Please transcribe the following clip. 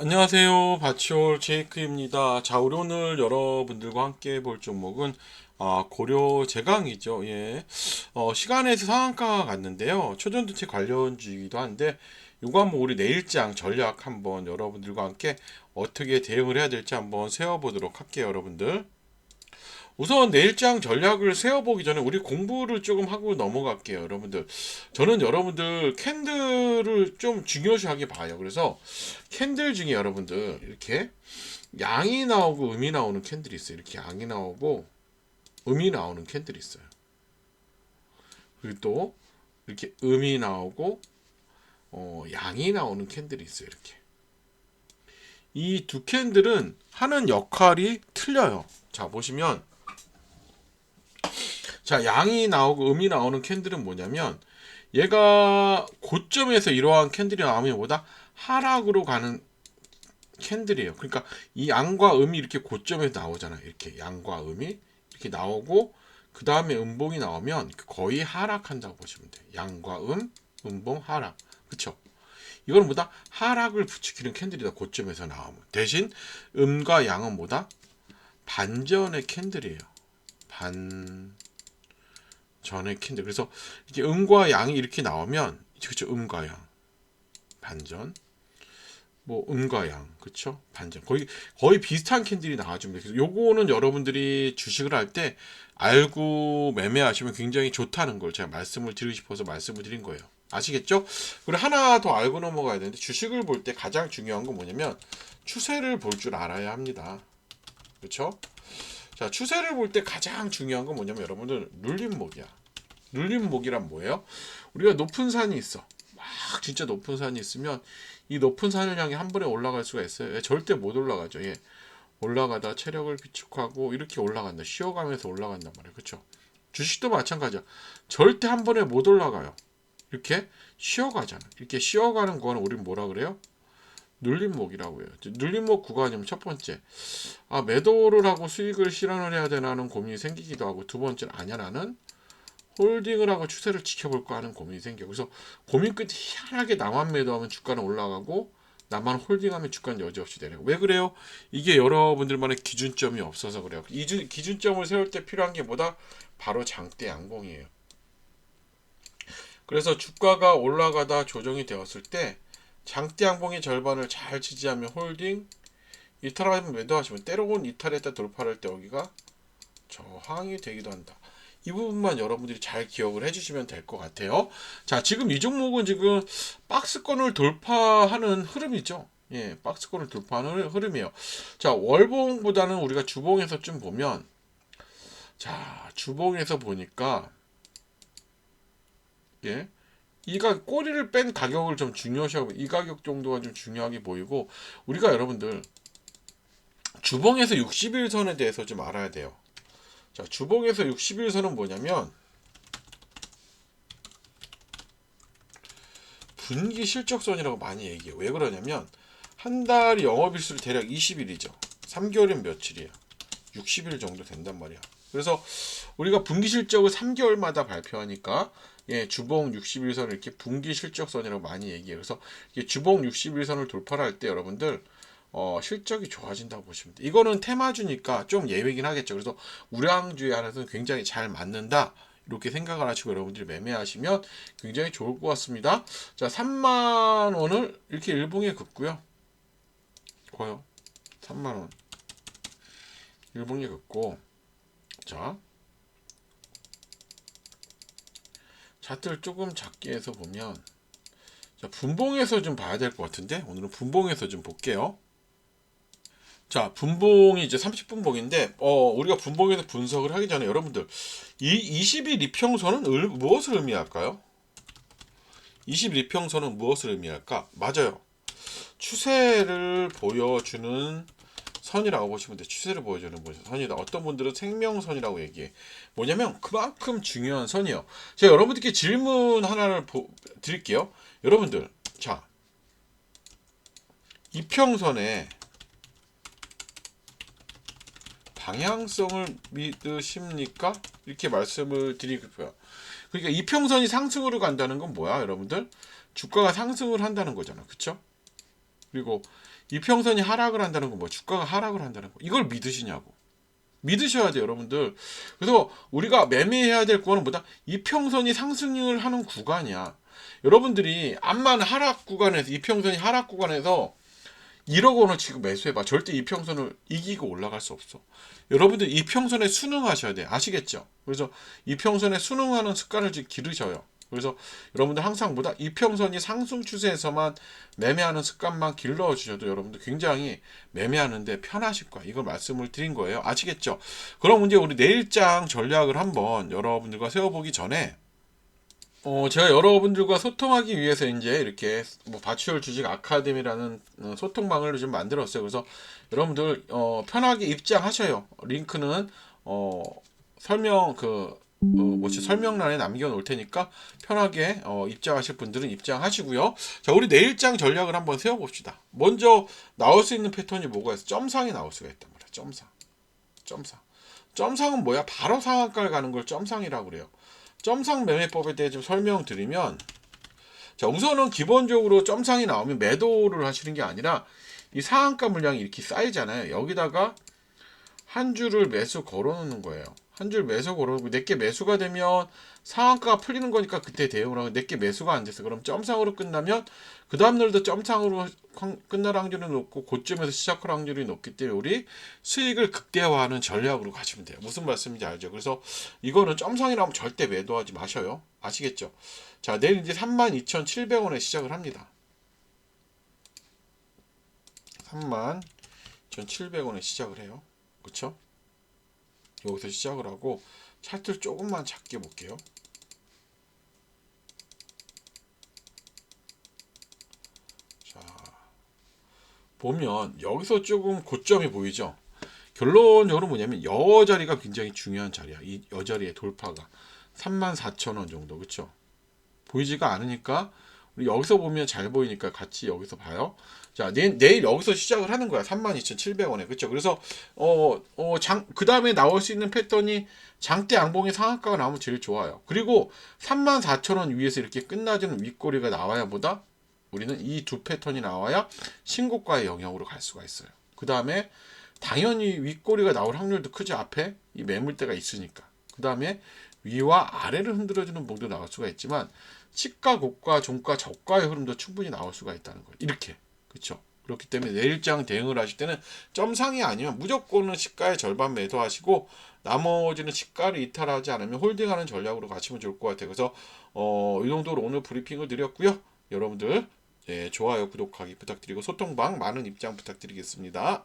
안녕하세요. 바치올 제이크입니다. 자, 우리 오늘 여러분들과 함께 볼 종목은 아, 고려 제강이죠. 예. 어, 시간에서 상한가가 갔는데요. 초전도체 관련주이기도 한데 이거 한번 우리 내일장 전략 한번 여러분들과 함께 어떻게 대응을 해야 될지 한번 세워보도록 할게요, 여러분들. 우선 내일장 전략을 세워보기 전에 우리 공부를 조금 하고 넘어갈게요, 여러분들. 저는 여러분들 캔들을 좀 중요시하게 봐요. 그래서 캔들 중에 여러분들 이렇게 양이 나오고 음이 나오는 캔들이 있어요. 이렇게 양이 나오고 음이 나오는 캔들이 있어요. 그리고 또 이렇게 음이 나오고 어, 양이 나오는 캔들이 있어요. 이렇게 이 두 캔들은 하는 역할이 틀려요. 자 보시면 자, 양이 나오고 음이 나오는 캔들은 뭐냐면 얘가 고점에서 이러한 캔들이 나오면 보다 하락으로 가는 캔들이에요. 그러니까 이 양과 음이 이렇게 고점에서 나오잖아요. 이렇게 양과 음이 이렇게 나오고 그 다음에 음봉이 나오면 거의 하락한다고 보시면 돼요. 양과 음, 음봉 하락. 그쵸? 이거는 뭐다? 하락을 부추기는 캔들이다. 고점에서 나오면. 대신 음과 양은 뭐다? 반전의 캔들이에요. 반 전의 캔들. 그래서 이렇게 음과 양이 이렇게 나오면 그렇죠. 음과 양. 반전. 뭐 음과 양. 그렇죠? 반전. 거의 거의 비슷한 캔들이 나와줍니다. 그래서 요거는 여러분들이 주식을 할 때 알고 매매하시면 굉장히 좋다는 걸 제가 말씀을 드리고 싶어서 말씀을 드린 거예요. 아시겠죠? 그리고 하나 더 알고 넘어가야 되는데 주식을 볼 때 가장 중요한 건 뭐냐면 추세를 볼 줄 알아야 합니다. 그렇죠? 자, 추세를 볼 때 가장 중요한 건 뭐냐면 여러분들 눌림목이야. 눌림목이란 뭐예요? 우리가 높은 산이 있어. 막 진짜 높은 산이 있으면 이 높은 산을 향해 한 번에 올라갈 수가 있어요. 예, 절대 못 올라가죠. 예. 올라가다 체력을 비축하고 이렇게 올라간다. 쉬어가면서 올라간단 말이에요. 그렇죠? 주식도 마찬가지야. 절대 한 번에 못 올라가요. 이렇게 쉬어가잖아. 이렇게 쉬어가는 거는 우리 뭐라 그래요? 눌림목이라고 해요. 눌림목 구간이면 첫 번째, 아 매도를 하고 수익을 실현을 해야 되나는 고민이 생기기도 하고 두 번째는 아니야 나는 홀딩을 하고 추세를 지켜볼까 하는 고민이 생겨. 그래서 고민 끝에 희한하게 나만 매도하면 주가는 올라가고 나만 홀딩하면 주가는 여지없이 내려요. 왜 그래요? 이게 여러분들만의 기준점이 없어서 그래요. 이 기준점을 세울 때 필요한 게 뭐다? 바로 장대 양봉이에요. 그래서 주가가 올라가다 조정이 되었을 때 장대 양봉의 절반을 잘 지지하면 홀딩, 이탈하면 매도하시면 때로는 이탈했다 돌파할 때 여기가 저항이 되기도 한다. 이 부분만 여러분들이 잘 기억을 해주시면 될 것 같아요. 자, 지금 이 종목은 지금 박스권을 돌파하는 흐름이죠. 예, 박스권을 돌파하는 흐름이에요. 자, 월봉보다는 우리가 주봉에서 좀 보면, 자, 주봉에서 보니까, 예, 이가 꼬리를 뺀 가격을 좀 중요시하고 이 가격 정도가 좀 중요하게 보이고 우리가 여러분들 주봉에서 60일선에 대해서 좀 알아야 돼요. 자, 주봉에서 60일선은 뭐냐면 분기 실적선이라고 많이 얘기해요. 왜 그러냐면 한 달이 영업일수를 대략 20일이죠. 3개월이면 며칠이에요? 60일 정도 된단 말이야. 그래서 우리가 분기 실적을 3개월마다 발표하니까 예, 주봉 60일선을 이렇게 분기 실적선이라고 많이 얘기해요. 그래서 주봉 60일선을 돌파를 할 때 여러분들 어, 실적이 좋아진다고 보시면 돼요. 이거는 테마주니까 좀 예외긴 하겠죠. 그래서 우량주에 한해서는 굉장히 잘 맞는다. 이렇게 생각을 하시고 여러분들이 매매하시면 굉장히 좋을 것 같습니다. 자, 3만 원을 이렇게 일봉에 긋고요. 거요. 3만 원. 일봉에 긋고 자, 차트를 조금 작게 해서 보면 자, 분봉에서 좀 봐야 될 것 같은데 오늘은 분봉에서 좀 볼게요. 자, 분봉이 이제 30분봉인데 어, 우리가 분봉에서 분석을 하기 전에 여러분들 이 20일 이평선은 을, 무엇을 의미할까요? 20일 이평선은 무엇을 의미할까? 맞아요. 추세를 보여주는 선이라고 보시면 돼요. 추세를 보여주는 선이다. 어떤 분들은 생명선이라고 얘기해. 뭐냐면 그만큼 중요한 선이에요. 제가 여러분들께 질문 하나를 보, 드릴게요. 여러분들, 자, 이평선에 방향성을 믿으십니까? 이렇게 말씀을 드리고요. 그러니까 이평선이 상승으로 간다는 건 뭐야, 여러분들? 주가가 상승을 한다는 거잖아. 그쵸? 그리고 이평선이 하락을 한다는 건 뭐 주가가 하락을 한다는 거. 이걸 믿으시냐고. 믿으셔야 돼요 여러분들. 그래서 우리가 매매해야 될 거는 뭐다? 이평선이 상승을 하는 구간이야. 여러분들이 암만 하락 구간에서 이평선이 하락 구간에서 1억 원을 지금 매수해봐. 절대 이평선을 이기고 올라갈 수 없어. 여러분들 이평선에 순응하셔야 돼. 아시겠죠? 그래서 이평선에 순응하는 습관을 지금 기르셔요 그래서 여러분들 항상 보다 이평선이 상승 추세에서만 매매하는 습관만 길러 주셔도 여러분들 굉장히 매매하는데 편하실 거야. 이걸 말씀을 드린 거예요. 아시겠죠? 그럼 이제 우리 내일장 전략을 한번 여러분들과 세워보기 전에 어, 제가 여러분들과 소통하기 위해서 이제 이렇게 뭐 바치올 주식 아카데미라는 어, 소통방을 좀 만들었어요. 그래서 여러분들 어, 편하게 입장하셔요. 링크는 어, 설명 그 어, 뭐지 설명란에 남겨놓을 테니까 편하게 어, 입장하실 분들은 입장하시고요. 자, 우리 내일장 전략을 한번 세워봅시다. 먼저 나올 수 있는 패턴이 뭐가 있어? 점상이 나올 수가 있단 말이야. 점상, 점상. 점상은 뭐야? 바로 상한가를 가는 걸 점상이라고 그래요. 점상 매매법에 대해 좀 설명드리면, 자, 우선은 기본적으로 점상이 나오면 매도를 하시는 게 아니라 이 상한가 물량이 이렇게 쌓이잖아요. 여기다가 한 줄을 매수 걸어놓는 거예요. 한 줄 매수 걸어놓고 내게 매수가 되면 상한가가 풀리는 거니까 그때 대응을 하고 내게 매수가 안 됐어. 그럼 점상으로 끝나면 그 다음날도 점상으로 확- 끝날 확률이 높고 고점에서 시작할 확률이 높기 때문에 우리 수익을 극대화하는 전략으로 가시면 돼요. 무슨 말씀인지 알죠? 그래서 이거는 점상이라면 절대 매도하지 마셔요. 아시겠죠? 자, 내일 이제 32,700원에 시작을 합니다. 32,700원에 시작을 해요. 그쵸? 여기서 시작을 하고 차트를 조금만 작게 볼게요. 자, 보면 여기서 조금 고점이 보이죠? 결론적으로 뭐냐면 여 자리가 굉장히 중요한 자리야. 이 여 자리의 돌파가 34,000원 정도. 그쵸? 보이지가 않으니까 여기서 보면 잘 보이니까 같이 여기서 봐요. 자, 내, 내일 여기서 시작을 하는 거야. 32,700원에. 그쵸? 그래서 어, 어, 장, 그 다음에 나올 수 있는 패턴이 장대 양봉의 상한가가 나오면 제일 좋아요. 그리고 34,000원 위에서 이렇게 끝나지는 윗꼬리가 나와야 보다 우리는 이 두 패턴이 나와야 신고가의 영역으로 갈 수가 있어요. 그 다음에 당연히 윗꼬리가 나올 확률도 크죠. 앞에 이 매물대가 있으니까. 그 다음에 위와 아래를 흔들어주는 봉도 나올 수가 있지만 시가 고가 종가 저가의 흐름도 충분히 나올 수가 있다는 거예요. 이렇게 그렇죠. 그렇기 때문에 내일장 대응을 하실 때는 점상이 아니면 무조건은 시가의 절반 매도하시고 나머지는 시가를 이탈하지 않으면 홀딩하는 전략으로 가시면 좋을 것 같아요. 그래서 어, 이 정도로 오늘 브리핑을 드렸고요. 여러분들 예, 좋아요, 구독하기 부탁드리고 소통방 많은 입장 부탁드리겠습니다.